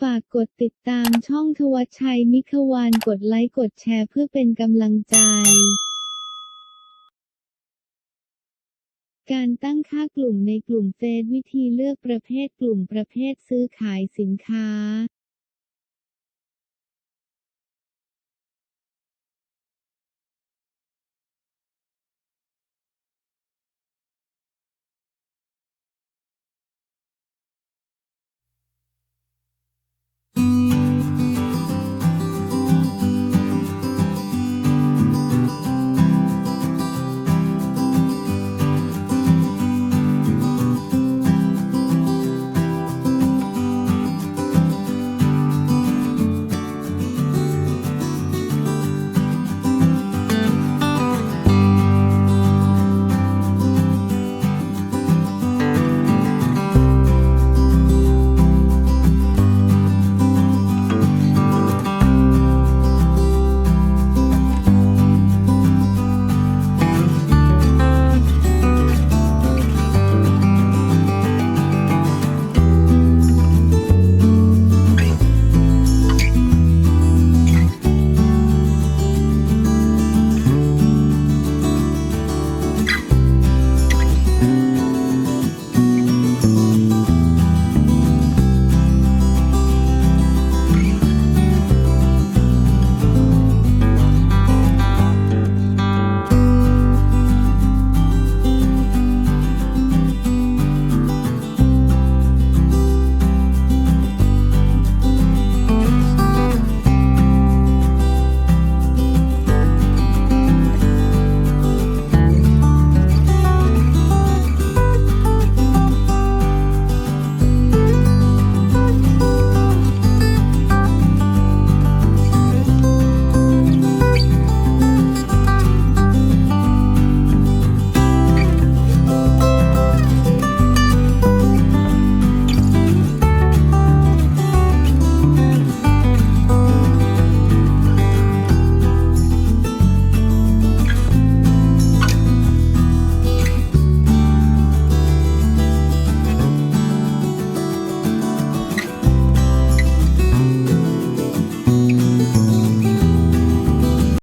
ฝากกดติดตามช่องทวัชชัยมิขวานกดไลค์กดแชร์เพื่อเป็นกำลังใจ การตั้งค่ากลุ่มในกลุ่มเฟซวิธีเลือกประเภทกลุ่มประเภทซื้อขายสินค้า